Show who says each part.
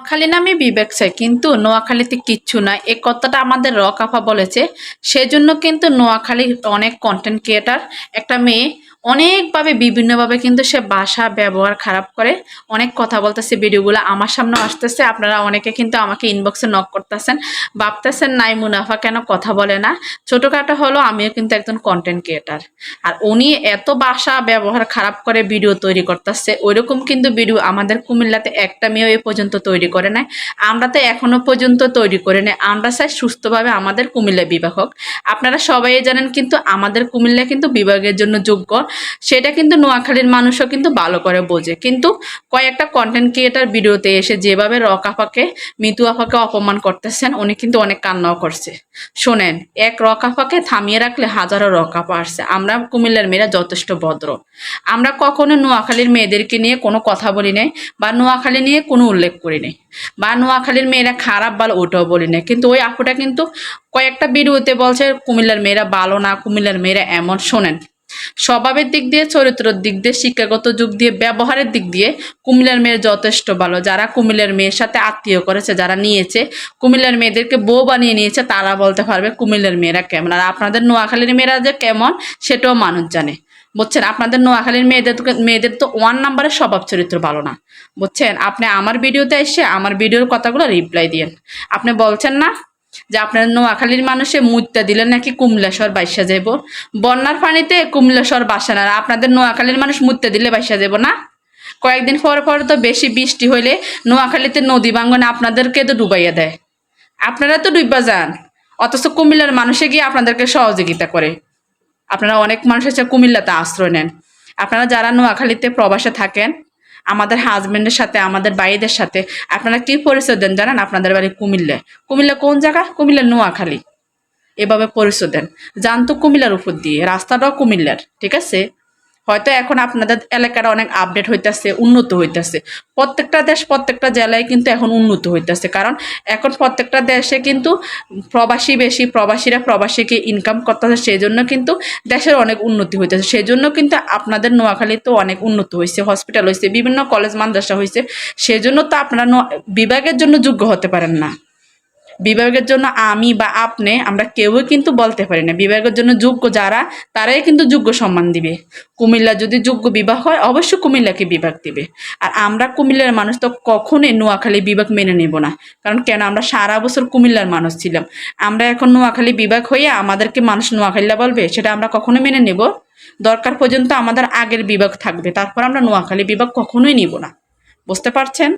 Speaker 1: নোয়াখালী নামে বিবেক চাই কিন্তু নোয়াখালীতে কিচ্ছু নাই এ কথাটা আমাদের রকাফা বলেছে। সেজন্য কিন্তু নোয়াখালীর অনেক কন্টেন্ট ক্রিয়েটার একটা মেয়ে অনেকভাবে, বিভিন্নভাবে কিন্তু সে ভাষা ব্যবহার খারাপ করে। অনেক কথা বলতেছে, ভিডিওগুলো আমার সামনে আসতেছে। আপনারা অনেকে কিন্তু আমাকে ইনবক্সে নক করতেছেন। ভাবতেছেন, নাই, মুনাফা কেন? কথা বলে না। ছোটোখাটো হলো আমিও কিন্তু একজন কন্টেন্ট ক্রিয়েটার আর উনি এত ভাষা ব্যবহার খারাপ করে ভিডিও তৈরি করতেছে, ওইরকম কিন্তু ভিডিও আমাদের কুমিল্লাতে একটা মেয়েও এ পর্যন্ত তৈরি করে নাই। আমরা তো এখনও পর্যন্ত তৈরি করে নাই। আমরা চাই সুস্থভাবে আমাদের কুমিল্লা বিভাগ হোক। আপনারা সবাই জানেন কিন্তু আমাদের কুমিল্লা কিন্তু বিভাগের জন্য যোগ্য। সেটা কিন্তু নোয়াখালীর মানুষও কিন্তু ভালো করে বোঝে। কিন্তু কয়েকটা কন্টেন্ট ক্রিয়েটার ভিডিওতে এসে যেভাবে রক আপাকে, মিতু আপাকে অপমান করতেছেন, উনি কিন্তু অনেক কান্নাও করছে। শোনেন, এক রক আপাকে থামিয়ে রাখলে হাজারো রক আপা আসছে। আমরা কুমিল্লার মেয়েরা যথেষ্ট ভদ্র। আমরা কখনো নোয়াখালীর মেয়েদেরকে নিয়ে কোনো কথা বলি নাই বা নোয়াখালী নিয়ে কোনো উল্লেখ করি নাই বা নোয়াখালীর মেয়েরা খারাপ ভালো ওটাও বলি নাই। কিন্তু ওই আপুটা কিন্তু কয়েকটা ভিডিওতে বলছে, কুমিল্লার মেয়েরা ভালো না, কুমিল্লার মেয়েরা এমন। শোনেন স্বভাবের দিক দিয়ে, চরিত্রের দিক দিয়ে, শিক্ষাগত যুগ দিয়ে, ব্যবহারের দিক দিয়ে কুমিল্লার মেয়ের যথেষ্ট ভালো। যারা কুমিল্লার মেয়ের সাথে আত্মীয় করেছে, যারা নিয়েছে, কুমিল্লার মেয়েদেরকে বউ বানিয়ে নিয়েছে, তারা বলতে পারবে কুমিল্লার মেয়েরা কেমন। আর আপনাদের নোয়াখালীর মেয়েরা যে কেমন, সেটাও মানুষ জানে। বুঝছেন? আপনাদের নোয়াখালীর মেয়েদের মেয়েদের তো ওয়ান নাম্বারের স্বভাব চরিত্র ভালো না। বুঝছেন? আপনি আমার ভিডিওতে এসে আমার ভিডিওর কথাগুলো রিপ্লাই দিয়েন। আপনি বলছেন না যে আপনার নোয়াখালীর মানুষে মুত্যা দিলে নাকি কুমলাসর বাইসা যাব বন্যার পানিতে কুমলাসর বাসা না। আপনাদের নোয়াখালীর মানুষ মুত্যা দিলে বাইসা যাব না? কয়েকদিন পর পর তো বেশি বৃষ্টি হইলে নোয়াখালীতে নদী ভাঙ্গনে আপনাদেরকে তো ডুবাইয়া দেয়। আপনারা তো ডুববা যান। অথচ কুমিল্লার মানুষে গিয়ে আপনাদেরকে সহযোগিতা করে। আপনারা অনেক মানুষ আছে কুমিল্লাতে আশ্রয় নেন। আপনারা যারা নোয়াখালীতে প্রবাসে থাকেন আমাদের হাজব্যান্ডের সাথে, আমাদের বাড়িদের সাথে। আপনারা কী পরিচয় দেন? জানেন আপনাদের বাড়ি কুমিল্লায় কুমিল্লা কোন জায়গা? কুমিল্লা নোয়াখালী। এভাবে পরিচয় দেন। যান তো কুমিল্লার উপর দিয়ে। রাস্তাটাও কুমিল্লার, ঠিক আছে? হয়তো এখন আপনাদের এলাকাটা অনেক আপডেট হইতেছে, উন্নত হইতেছে। প্রত্যেকটা দেশ প্রত্যেকটা জেলায় কিন্তু এখন উন্নত হইতেছে। কারণ এখন প্রত্যেকটা দেশে কিন্তু প্রবাসী বেশি, প্রবাসীরা প্রবাসীকে ইনকাম করতেছে সেই জন্য কিন্তু দেশের অনেক উন্নতি হইতেছে। সেই জন্য কিন্তু আপনাদের নোয়াখালীতে অনেক উন্নত হয়েছে হসপিটাল হয়েছে বিভিন্ন কলেজ মাদ্রাসা হয়েছে সেই জন্য তো আপনারা বিভাগের জন্য যোগ্য হতে পারেন না। বিভাগের জন্য আমি বা আপনি আমরা কেউই কিন্তু বলতে পারি না। বিভাগের জন্য যোগ্য যারা, তারাই কিন্তু যোগ্য সম্মান দিবে। কুমিল্লা যদি যোগ্য বিভাগ হয়, অবশ্যই কুমিল্লাকে বিভাগ দিবে। আর আমরা কুমিল্লার মানুষ তো কখনোই নোয়াখালী বিভাগ মেনে নেব না। কারণ কেন? আমরা সারা বছর কুমিল্লার মানুষ ছিলাম। আমরা এখন নোয়াখালী বিভাগ হয়ে আমাদেরকে মানুষ নোয়াখালীলা বলবে, সেটা আমরা কখনো মেনে নেব। দরকার পর্যন্ত আমাদের আগের বিভাগ থাকবে। তারপর আমরা নোয়াখালী বিভাগ কখনোই নিব না। বুঝতে পারছেন?